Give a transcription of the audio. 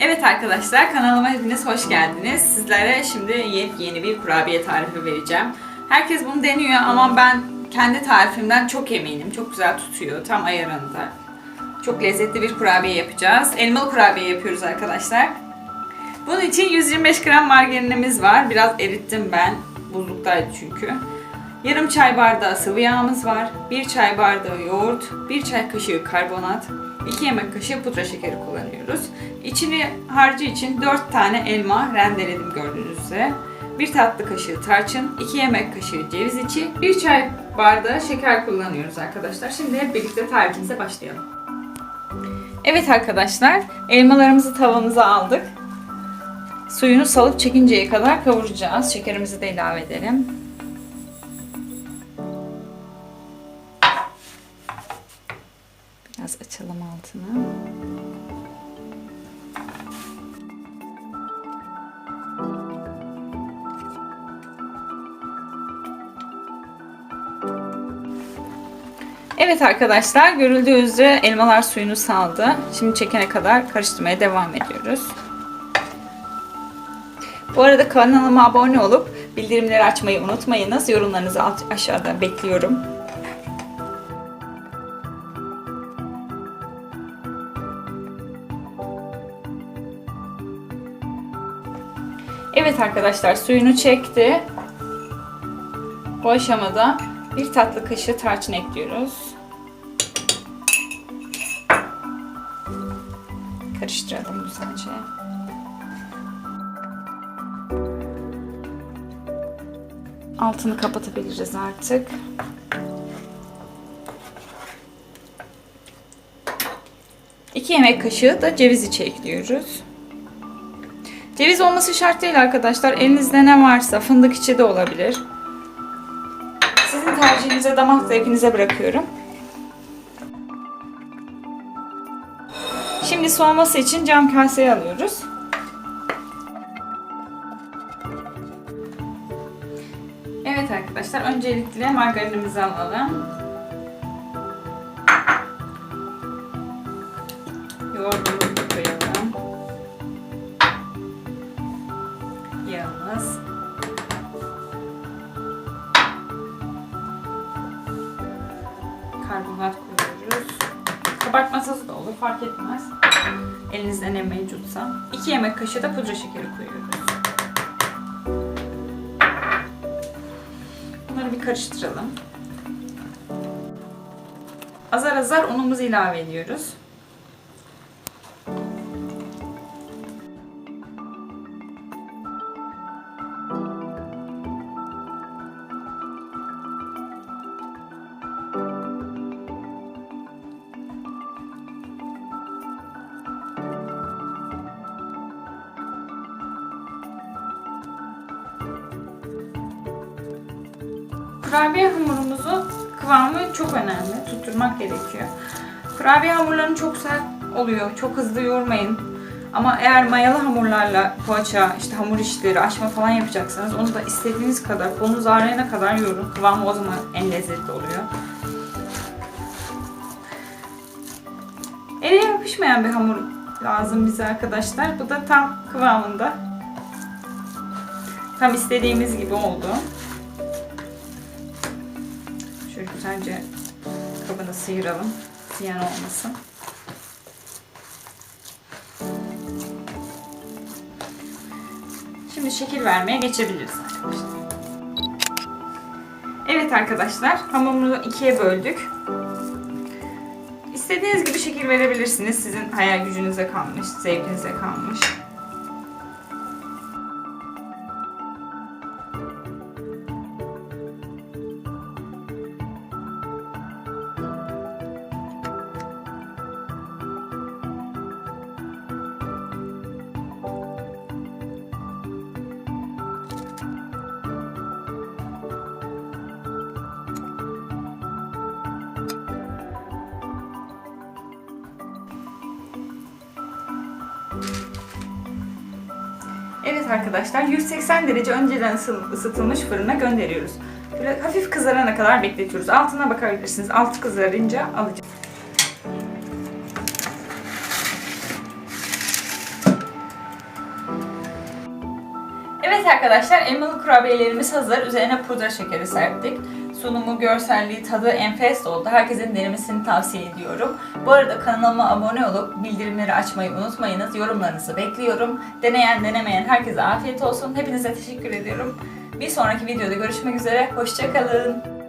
Evet arkadaşlar kanalıma hepiniz hoş geldiniz. Sizlere şimdi yeni bir kurabiye tarifi vereceğim. Herkes bunu deniyor ama ben kendi tarifimden çok eminim. Çok güzel tutuyor. Tam ayarında. Çok lezzetli bir kurabiye yapacağız. Elmalı kurabiye yapıyoruz arkadaşlar. Bunun için 125 gram margarinimiz var. Biraz erittim ben. Buzluktaydı çünkü. Yarım çay bardağı sıvı yağımız var. 1 çay bardağı yoğurt, 1 çay kaşığı karbonat, 2 yemek kaşığı pudra şekeri kullanıyoruz. İçini harcı için 4 tane elma rendeledim gördüğünüz üzere. 1 tatlı kaşığı tarçın, 2 yemek kaşığı ceviz içi, 1 çay bardağı şeker kullanıyoruz arkadaşlar. Şimdi hep birlikte tarifimize başlayalım. Evet arkadaşlar, elmalarımızı tavamıza aldık. Suyunu salıp çekinceye kadar kavuracağız. Şekerimizi de ilave edelim. Biraz açalım altını. Evet arkadaşlar görüldüğü üzere elmalar suyunu saldı. Şimdi çekene kadar karıştırmaya devam ediyoruz. Bu arada kanalıma abone olup bildirimleri açmayı unutmayınız. Yorumlarınızı aşağıda bekliyorum. Evet arkadaşlar suyunu çekti. Bu aşamada bir tatlı kaşığı tarçın ekliyoruz. Karıştıralım güzelce. Altını kapatabiliriz artık. İki yemek kaşığı da ceviz içi ekliyoruz. Ceviz olması şart değil arkadaşlar. Elinizde ne varsa fındık içi de olabilir. Sizin tercihinize, damak zevkinize bırakıyorum. Şimdi soğuması için cam kaseye alıyoruz. Evet arkadaşlar, öncelikle margarinimizi alalım. Yağımız. Karbonat koyuyoruz. Kabartma sosu da olur fark etmez. Elinizde ne mevcutsa. 2 yemek kaşığı da pudra şekeri koyuyoruz. Bunları bir karıştıralım. Azar azar unumuzu ilave ediyoruz. Kurabiye hamurumuzu kıvamı çok önemli. Tutturmak gerekiyor. Kurabiye hamurlarını çok sert oluyor. Çok hızlı yoğurmayın. Ama eğer mayalı hamurlarla poğaça, işte hamur işleri, açma falan yapacaksanız onu da istediğiniz kadar, kolunuz ağrıyana kadar yoğurun. Kıvamı o zaman en lezzetli oluyor. Ele yapışmayan bir hamur lazım bize arkadaşlar. Bu da tam kıvamında. Tam istediğimiz gibi oldu. Şöyle güzelce kabını sıyıralım. Ziyan olmasın. Şimdi şekil vermeye geçebiliriz arkadaşlar. Evet arkadaşlar hamurumuzu ikiye böldük. İstediğiniz gibi şekil verebilirsiniz. Sizin hayal gücünüze kalmış, zevkinize kalmış. Arkadaşlar 180 derece önceden ısı- ısıtılmış fırına gönderiyoruz. Böyle hafif kızarana kadar bekletiyoruz. Altına bakabilirsiniz. Altı kızarınca alacağız. Arkadaşlar elmalı kurabiyelerimiz hazır. Üzerine pudra şekeri serptik. Sunumu, görselliği, tadı enfes oldu. Herkesin denemesini tavsiye ediyorum. Bu arada kanalıma abone olup bildirimleri açmayı unutmayınız. Yorumlarınızı bekliyorum. Deneyen denemeyen herkese afiyet olsun. Hepinize teşekkür ediyorum. Bir sonraki videoda görüşmek üzere. Hoşçakalın.